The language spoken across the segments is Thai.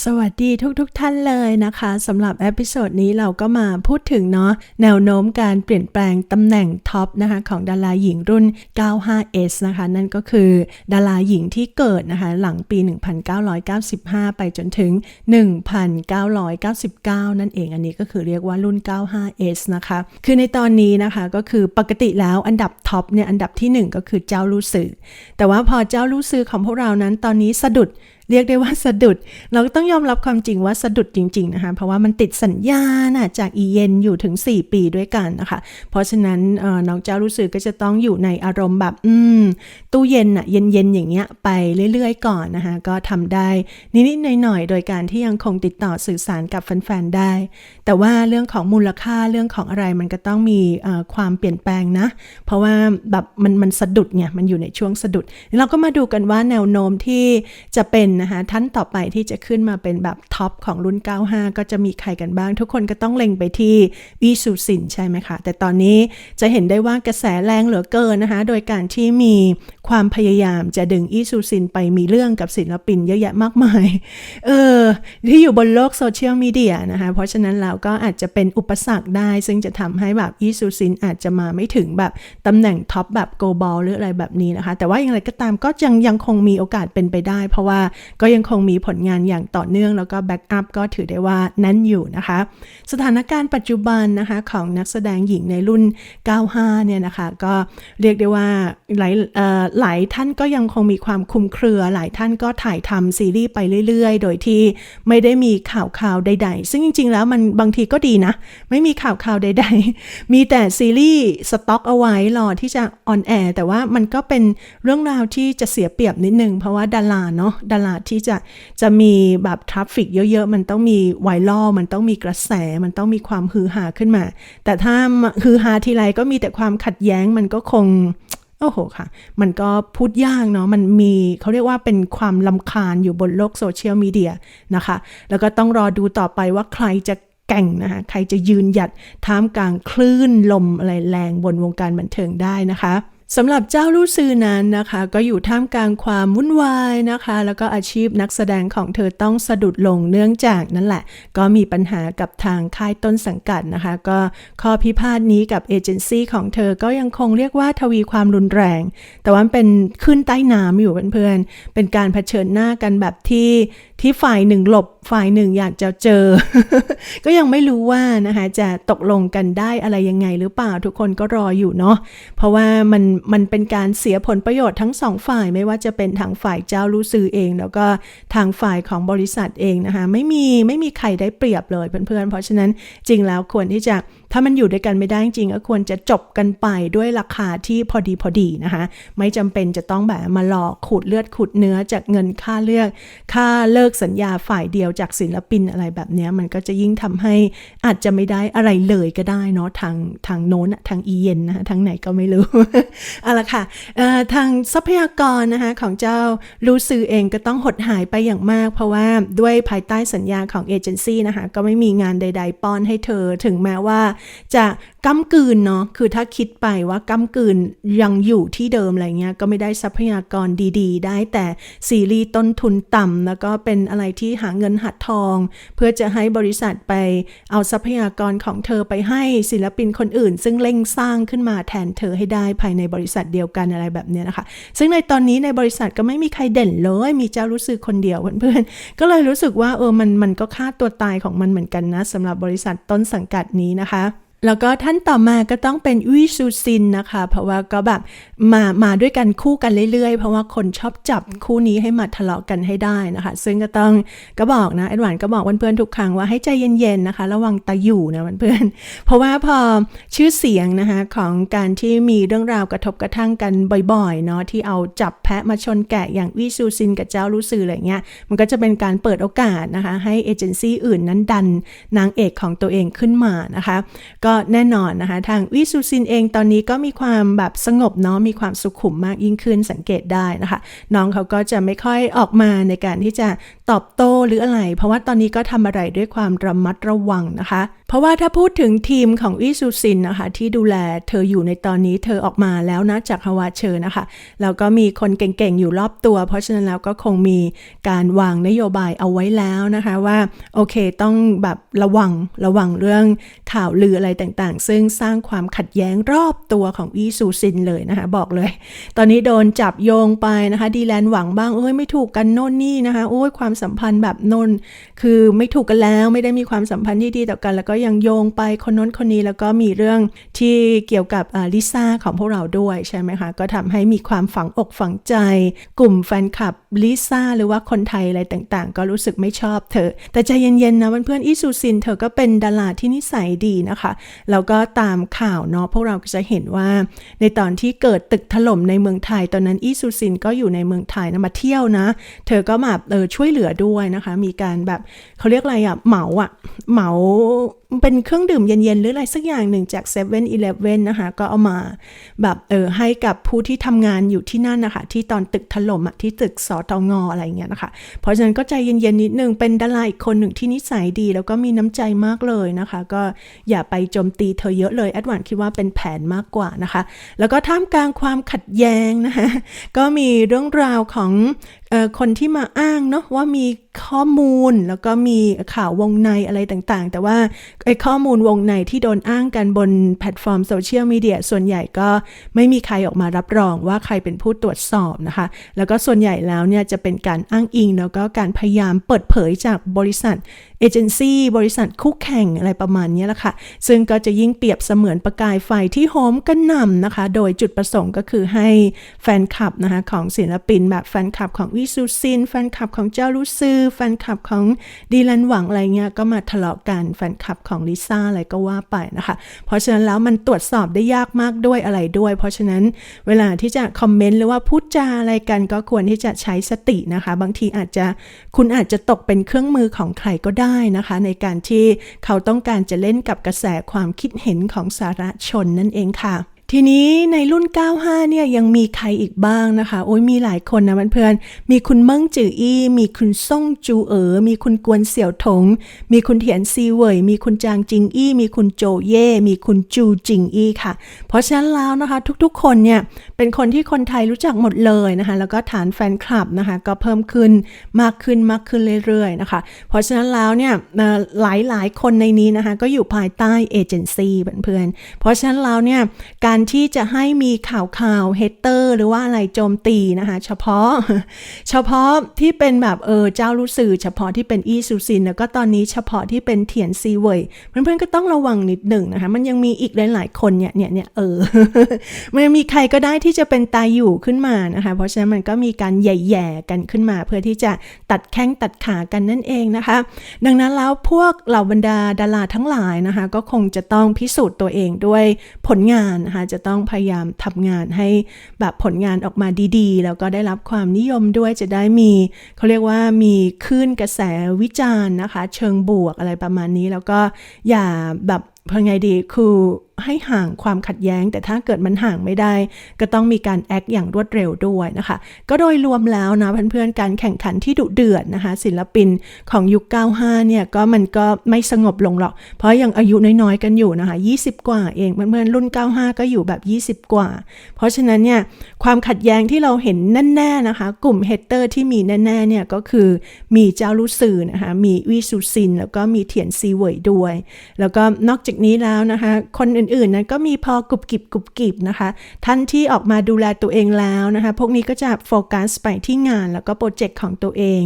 สวัสดีทุกๆทท่านเลยนะคะสำหรับเอพิโซดนี้เราก็มาพูดถึงเนาะแนวโน้มการเปลี่ยนแปลงตำแหน่งท็อปนะคะของดาราหญิงรุ่น 95S นะคะนั่นก็คือดาราหญิงที่เกิดนะคะหลังปี 1995 ไปจนถึง 1999 นั่นเองอันนี้ก็คือเรียกว่ารุ่น 95S นะคะคือในตอนนี้นะคะก็คือปกติแล้วอันดับท็อปเนี่ยอันดับที่ 1 ก็คือเจ้าลู่สื่อแต่ว่าพอเจ้าลู่สื่อของพวกเรานั้นตอนนี้สะดุด เรียกได้ว่าสะดุด เราก็ต้องยอมรับความจริงว่าสะดุดจริง ๆ นะคะ เพราะว่ามันติดสัญญานะจากอีเย็นอยู่ถึง 4 ปีด้วยกันนะคะ เพราะฉะนั้นน้องเจ้ารู้สึกก็จะต้องอยู่ในอารมณ์แบบ อืม ตู้เย็นอะเย็นๆอย่างเงี้ยไปเรื่อยๆ ก่อนนะคะ ก็ทำได้นิดๆหน่อยๆ โดยการที่ยังคงติดต่อสื่อสารกับแฟนๆได้ แต่ว่าเรื่องของมูลค่าเรื่องของอะไรมันก็ต้องมีความเปลี่ยนแปลงนะ เพราะว่าแบบมันมันสะดุดไงมันอยู่ในช่วงสะดุด เราก็มาดูกันว่าแนวโน้มที่จะเป็นนะคะท่านต่อไปที่จะขึ้นมาเป็นแบบท็อปของรุ่น 95 ก็จะมีใครกันบ้าง ทุกคนก็ต้องเล็งไปที่วีซูซินใช่ไหมคะ แต่ตอนนี้จะเห็นได้ว่ากระแสแรงเหลือเกินนะคะ โดยการที่มีความพยายามจะดึงอีซูซินไปมีเรื่องกับศิลปินเยอะแยะมากมาย เออ ที่อยู่บนโลกโซเชียลมีเดียนะคะ เพราะฉะนั้นเราก็อาจจะเป็นอุปสรรคได้ ซึ่งจะทำให้แบบอีซูซินอาจจะมาไม่ถึงแบบตำแหน่งท็อปแบบโกลบอลหรืออะไรแบบนี้นะคะ แต่ว่าอย่างไรก็ตามก็ยังยังคงมีโอกาสเป็นไปได้ เพราะว่าก็ยังคงมีผลงานอย่างต่อเนื่องแล้วก็แบ็กอัพก็ถือได้ว่านั่นอยู่นะคะ สถานการณ์ปัจจุบันนะคะของนักแสดงหญิงในรุ่น 95 เนี่ยนะคะ ก็เรียกได้ว่าหลายหลายท่านก็ยังคงมีความคุมเครือ หลายท่านก็ถ่ายทำซีรีส์ไปเรื่อยๆ โดยที่ไม่ได้มีข่าวข่าวใด ๆ ซึ่งจริง ๆ แล้วมันบางทีก็ดีนะ ไม่มีข่าวข่าวใด ๆ มีแต่ซีรีส์สต็อกเอาไว้รอที่จะออนแอร์แต่ว่ามันก็เป็นเรื่องราวที่จะเสียเปรียบนิดนึง เพราะว่าดาราเนาะดาราที่จะจะมีแบบทราฟฟิกเยอะๆ มันต้องมีไวรัลมันต้องมีกระแส มันต้องมีความฮือฮาขึ้นมา แต่ถ้าฮือฮาทีไรก็มีแต่ความขัดแย้งมันก็คงโอ้โหค่ะ มันก็พูดยากเนาะ มันมีเขาเรียกว่าเป็นความลำคาญอยู่บนโลกโซเชียลมีเดียนะคะ แล้วก็ต้องรอดูต่อไปว่าใครจะแก่งนะคะ ใครจะยืนหยัดท่ามกลางคลื่นลมอะไรแรงบนวงการบันเทิงได้นะคะ สำหรับเจ้าลู่ซือนั้นนะคะ ก็อยู่ท่ามกลางความวุ่นวายนะคะ แล้วก็อาชีพนักแสดงของเธอต้องสะดุดลงเนื่องจากนั่นแหละ ก็มีปัญหากับทางค่ายต้นสังกัดนะคะ ก็ข้อพิพาทนี้กับเอเจนซี่ของเธอก็ยังคงเรียกว่าทวีความรุนแรง แต่ว่าเป็นขึ้นใต้น้ำอยู่เพื่อนๆเป็นการเผชิญหน้ากันแบบที่ ที่ฝ่ายหนึ่งหลบฝ่ายหนึ่งอยากจะเจอ ก็ยังไม่รู้ว่านะคะจะตกลงกันได้อะไรยังไงหรือเปล่าทุกคนก็รออยู่เนาะเพราะว่ามันมันเป็นการเสียผลประโยชน์ทั้งสองฝ่ายไม่ว่าจะเป็นทางฝ่ายเจ้ารู้ซื้อเอง แล้วก็ทางฝ่ายของบริษัทเองนะคะไม่มีไม่มีใครได้เปรียบเลยเพื่อนๆ เพราะฉะนั้นจริงแล้วควรที่จะ ถ้ามันอยู่ด้วยกันไม่ได้จริงก็ควรจะจบกันไปด้วยราคาที่พอดีพอดีนะคะ ไม่จำเป็นจะต้องแบบมาหลอกขูดเลือดขูดเนื้อจากเงินค่าเลือก ค่าเลิกสัญญาฝ่ายเดียวจากศิลปินอะไรแบบนี้มันก็จะยิ่งทำให้อาจจะไม่ได้อะไรเลยก็ได้เนาะทางทางโน้นทางอีเย็นนะคะทางไหนก็ไม่รู้เอาละค่ะทางทรัพยากรนะคะของเจ้าลูซือเองก็ต้องหดหายไปอย่างมาก เพราะว่าด้วยภายใต้สัญญาของเอเจนซี่นะคะก็ไม่มีงานใด ๆ ป้อนให้เธอถึงแม้ว่าจะ ก้ำกืนเนาะคือถ้าคิดไปว่าก้ำกืนยังอยู่ที่เดิมอะไรเงี้ยก็ไม่ได้ทรัพยากรดีๆ ได้แต่ซีรีส์ต้นทุนต่ำแล้วก็เป็นอะไรที่หาเงินหัดทอง เพื่อจะให้บริษัทไปเอาทรัพยากรของเธอไปให้ศิลปินคนอื่น ซึ่งเร่งสร้างขึ้นมาแทนเธอให้ได้ภายในบริษัทเดียวกันอะไรแบบนี้นะคะ ซึ่งในตอนนี้ในบริษัทก็ไม่มีใครเด่นเลยมีเจ้ารู้สึกคนเดียวเพื่อนๆก็เลยรู้สึกว่าเออมันมันก็ค่าตัวตายของมันเหมือนกันนะสำหรับบริษัทต้นสังกัดนี้นะคะ แล้วก็ท่านต่อมาก็ต้องเป็นวิซูซินนะคะ เพราะว่าก็แบบมามาด้วยกันคู่กันเรื่อยๆ เพราะว่าคนชอบจับคู่นี้ให้มาทะเลาะกันให้ได้นะคะ ซึ่งก็ต้องก็บอกนะเอ็ดวานก็บอกเพื่อนๆทุกครั้งว่าให้ใจเย็นๆนะคะ ระวังตาอยู่นะเพื่อนๆเพราะว่าพอชื่อเสียงนะคะของการที่มีเรื่องราวกระทบกระทั่งกันบ่อยๆเนาะที่เอาจับแพะมาชนแกะอย่างวิซูซินกับเจ้ารู้สื่ออะไรเงี้ยมันก็จะเป็นการเปิดโอกาสนะคะ ให้เอเจนซี่อื่นนั้นดันนางเอกของตัวเองขึ้นมานะคะก็แน่นอนนะคะ ทางวิซูซินเองตอนนี้ก็มีความแบบสงบเนาะมีความสุขุมมากยิ่งขึ้นสังเกตได้นะคะ น้องเขาก็จะไม่ค่อยออกมาในการที่จะตอบโต้หรืออะไร เพราะว่าตอนนี้ก็ทำอะไรด้วยความระมัดระวังนะคะ เพราะว่าถ้าพูดถึงทีมของอิซูซินนะคะที่ดูแลเธออยู่ในตอนนี้เธอออกมาแล้วนะจากฮาวาเชอร์นะคะแล้วก็มีคนเก่งๆ อยู่รอบตัว เพราะฉะนั้นแล้วก็คงมีการวางนโยบายเอาไว้แล้วนะคะว่าโอเคต้องแบบระวังระวังเรื่องข่าวลืออะไรต่างๆ ซึ่งสร้างความขัดแย้งรอบตัวของอีซูซินเลยนะคะบอกเลย ตอนนี้โดนจับโยงไปนะคะดีแลนหวังบ้างเอ้ยไม่ถูกกันโน่นนี่นะคะโอ้ยความสัมพันธ์แบบนนคือไม่ถูกกันแล้วไม่ได้มีความสัมพันธ์ที่ดีต่อกัน แล้วก็ยังโยงไปคนน้นคนนี้แล้วก็มีเรื่องที่เกี่ยวกับลิซ่าของพวกเราด้วยใช่ไหมคะ ก็ทำให้มีความฝังอกฝังใจ กลุ่มแฟนคลับลิซ่าหรือว่าคนไทยอะไรต่างๆ ก็รู้สึกไม่ชอบเธอ แต่ใจเย็นๆนะเพื่อนๆอีซูซินเธอก็เป็นดาราที่นิสัยดีนะคะแล้วก็ตามข่าวเนาะพวกเราก็จะเห็นว่า ในตอนที่เกิดตึกถล่มในเมืองไทย ตอนนั้นอีซูซินก็อยู่ในเมืองไทยนะมาเที่ยวนะ เธอก็มาเออช่วยเหลืลือด้วยนะคะ มีการแบบเขาเรียกอะไรอะเหมาอะเหมา เป็นเครื่องดื่มเย็นๆ หรืออะไรสักอย่างหนึ่งจาก7 e เ e ่ e อนะคะ ก็เอามาแบบเออให้กับผู้ที่ทำงานอยู่ที่นั่นนะคะ ที่ตอนตึกถล่มอะที่ตึกสอตงออะไรเงี้ยนะคะ เพราะฉะนั้นก็ใจเย็นๆ นิดนึง เป็นดาราอีกคนหนึ่งที่นิสัยดี แล้วก็มีน้ำใจมากเลยนะคะ ก็อย่าไปโจมตีเธอเยอะเลยแอดวานคิดว่าเป็นแผนมากกว่านะคะ แล้วก็ท่ามกลางความขัดแย้งนะคะก็มีเรื่องราวของคนที่มาอ้างเนาะว่ามีข้อมูลแล้วก็มีข่าววงในอะไรต่างๆ แต่ว่าไอ้ข้อมูลวงในที่โดนอ้างกันบนแพลตฟอร์มโซเชียลมีเดียส่วนใหญ่ก็ไม่มีใครออกมารับรองว่าใครเป็นผู้ตรวจสอบนะคะ แล้วก็ส่วนใหญ่แล้วเนี่ยจะเป็นการอ้างอิงแล้วก็การพยายามเปิดเผยจากบริษัท เอเจนซี่บริษัทคู่แข่งอะไรประมาณนี้แหละค่ะ ซึ่งก็จะยิ่งเปรียบเสมือนประกายไฟที่โหมกระหน่ำนะคะ โดยจุดประสงค์ก็คือให้แฟนคลับนะคะของศิลปินแบบแฟนคลับของวิซูซิน แฟนคลับของเจ้าลูซือแฟนคลับของดีแลนหวังอะไรเงี้ยก็มาทะเลาะกันแฟนคลับของลิซ่าอะไรก็ว่าไปนะคะ เพราะฉะนั้นแล้วมันตรวจสอบได้ยากมากด้วยอะไรด้วย เพราะฉะนั้นเวลาที่จะคอมเมนต์หรือว่าพูดจาอะไรกันก็ควรที่จะใช้สตินะคะ บางทีอาจจะคุณอาจจะตกเป็นเครื่องมือของใครก็ได้นะคะ ในการที่เขาต้องการจะเล่นกับกระแสความคิดเห็นของสารชนนั่นเองค่ะ ทีนี้ในรุ่น 95 เนี่ยยังมีใครอีกบ้างนะคะ โอ้ยมีหลายคนนะเพื่อนๆมีคุณเมิ่งจืออี้ มีคุณซ่งจูเอ๋อ มีคุณกวนเสี่ยวถง มีคุณเถียนซีเว่ย มีคุณจางจิงอี้ มีคุณโจเย่ มีคุณจูจิงอี้ค่ะ เพราะฉะนั้นแล้วนะคะทุกๆคนเนี่ยเป็นคนที่คนไทยรู้จักหมดเลยนะคะ แล้วก็ฐานแฟนคลับนะคะก็เพิ่มขึ้นมากขึ้นมากขึ้นเรื่อยๆนะคะ เพราะฉะนั้นแล้วเนี่ยหลายๆคนในนี้นะคะก็อยู่ภายใต้เอเจนซี่เพื่อนๆเพราะฉะนั้นแล้วเนี่ยการที่จะให้มีข่าวข่าวเฮเตอร์หรือว่าอะไรโจมตีนะคะ เฉพาะ เฉพาะที่เป็นแบบเออเจ้ารู้สื่อ เฉพาะที่เป็นอีซูซิน แล้วก็ตอนนี้เฉพาะที่เป็นเทียนซีเวยเพื่อนๆก็ต้องระวังนิดหนึ่งนะคะ มันยังมีอีกหลายๆคนเนี่ยเนี่ยเนี่ยเออ มันมีใครก็ได้ที่จะเป็นตายอยู่ขึ้นมานะคะ เพราะฉะนั้นมันก็มีการใหญ่ๆกันขึ้นมา เพื่อที่จะตัดแข้งตัดขากันนั่นเองนะคะ ดังนั้นแล้วพวกเหล่าบรรดาดาราทั้งหลายนะคะ ก็คงจะต้องพิสูจน์ตัวเองด้วยผลงานนะคะจะต้องพยายามทำงานให้แบบผลงานออกมาดีๆ แล้วก็ได้รับความนิยมด้วยจะได้มีเขาเรียกว่ามีคลื่นกระแสวิจารณ์นะคะ เชิงบวกอะไรประมาณนี้ แล้วก็อย่าแบบเพื่อไงดีคือให้ห่างความขัดแย้ง แต่ถ้าเกิดมันห่างไม่ได้ ก็ต้องมีการแอคอย่างรวดเร็วด้วยนะคะ ก็โดยรวมแล้วนะเพื่อนๆการแข่งขันที่ดุเดือดนะคะ ศิลปินของยุค 95 เนี่ยก็มันก็ไม่สงบลงหรอก เพราะยังอายุน้อยๆกันอยู่นะคะ 20 กว่าเองเพื่อนๆรุ่น 95 ก็อยู่แบบ 20 กว่า เพราะฉะนั้นเนี่ยความขัดแย้งที่เราเห็นแน่ๆนะคะ กลุ่มเฮเตอร์ที่มีแน่ๆเนี่ยก็คือมีเจ้าลูสื่อนะคะมีวิสุซิน แล้วก็มีเทียนซีเวยด้วย แล้วก็นอกจากนี้แล้วนะคะคนอื่นๆนั้นก็มีพอกรุบกิบกรุบกิบนะคะ ท่านที่ออกมาดูแลตัวเองแล้วนะคะ พวกนี้ก็จะโฟกัสไปที่งานแล้วก็โปรเจกต์ของตัวเอง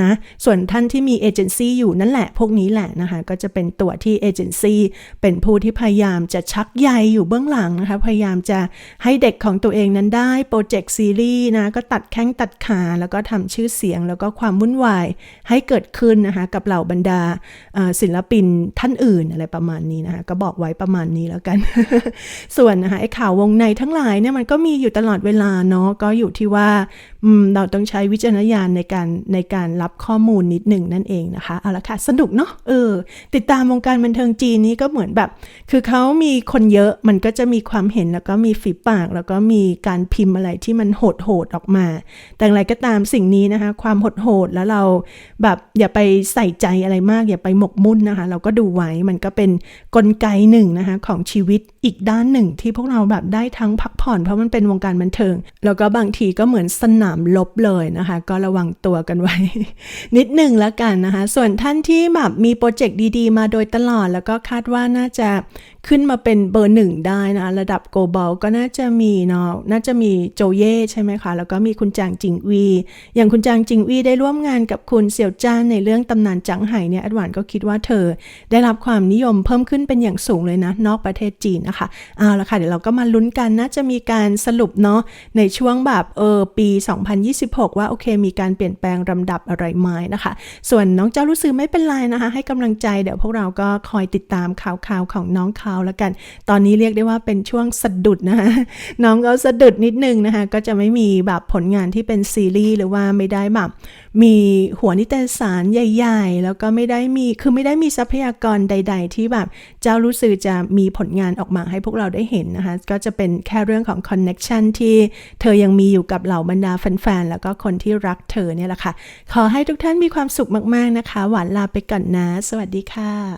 นะ ส่วนท่านที่มีเอเจนซี่อยู่นั่นแหละ พวกนี้แหละนะคะ ก็จะเป็นตัวที่เอเจนซี่เป็นผู้ที่พยายามจะชักใยอยู่เบื้องหลังนะคะ พยายามจะให้เด็กของตัวเองนั้นได้โปรเจกต์ซีรีส์นะ ก็ตัดแข้งตัดขาแล้วก็ทำชื่อเสียงแล้วก็ความวุ่นวายให้เกิดขึ้นนะคะ กับเหล่าบรรดาศิลปินท่านอื่นอะไรประมาณนี้นะคะ ก็บอกไว้ประมาณนี้แล้วกัน ส่วนนะคะไอ้ข่าววงในทั้งหลายเนี่ยมันก็มีอยู่ตลอดเวลาเนาะก็อยู่ที่ว่าเราต้องใช้วิจารณญาณในการในการรับข้อมูลนิดหนึ่งนั่นเองนะคะเอาละค่ะสนุกเนาะเออ ติดตามวงการบันเทิงจีนนี้ก็เหมือนแบบ คือเขามีคนเยอะมันก็จะมีความเห็นแล้วก็มีฝีปาก แล้วก็มีการพิมพ์อะไรที่มันโหดโหดๆออกมา แต่อย่างไรก็ตามสิ่งนี้นะคะ ความโหดโหดๆแล้วเราแบบอย่าไปใส่ใจอะไรมาก อย่าไปหมกมุ่นนะคะ เราก็ดูไว้มันก็เป็นกลไกหนึ่งนะคะของชีวิตอีกด้านหนึ่งที่พวกเราแบบได้ทั้งพักผ่อนเพราะมันเป็นวงการบันเทิง แล้วก็บางทีก็เหมือนสนามลบเลยนะคะ ก็ระวังตัวกันไว้ นิดหนึ่งแล้วกันนะคะ ส่วนท่านที่แบบมีโปรเจกต์ดีๆ มาโดยตลอด แล้วก็คาดว่าน่าจะขึ้นมาเป็นเบอร์หนึ่งได้นะระดับโกลบอลก็น่าจะมีเนาะน่าจะมีโจเย่ใช่ไหมคะ แล้วก็มีคุณจางจิงวี อย่างคุณจางจิงวีได้ร่วมงานกับคุณเสี่ยวจ้านในเรื่องตำนานจังไห่เนี่ยแอดหวานก็คิดว่าเธอ ได้รับความนิยมเพิ่มขึ้นเป็นอย่างสูงเลยนะ นอกประเทศจีนนะคะเอาละค่ะ เดี๋ยวเราก็มาลุ้นกันน่าจะมีการสรุปเนาะในช่วงแบบเออปี 2026 ว่าโอเค มีการเปลี่ยนแปลงลำดับอะไรไหมนะคะ ส่วนน้องเจ้ารู้สึกไม่เป็นไรนะคะ ให้กำลังใจเดี๋ยวพวกเราก็คอยติดตามข่าวๆของน้องเขาแล้วกัน ตอนนี้เรียกได้ว่าเป็นช่วงสะดุดนะคะน้องก็สะดุดนิดนึงนะคะก็จะไม่มีแบบผลงานที่เป็นซีรีส์หรือว่าไม่ได้แบบมีหัวนิตยสารใหญ่ ๆ แล้วก็ไม่ได้มีคือไม่ได้มีทรัพยากรใด ๆ ที่แบบเจ้ารู้สึกจะมีผลงานออกมาให้พวกเราได้เห็นนะคะ ก็จะเป็นแค่เรื่องของคอนเน็ชันที่เธอยังมีอยู่กับเหล่าบรรดาแฟนๆ แล้วก็คนที่รักเธอเนี่ยแหละค่ะ ขอให้ทุกท่านมีความสุขมากๆนะคะ หวานลาไปก่อนนะ สวัสดีค่ะ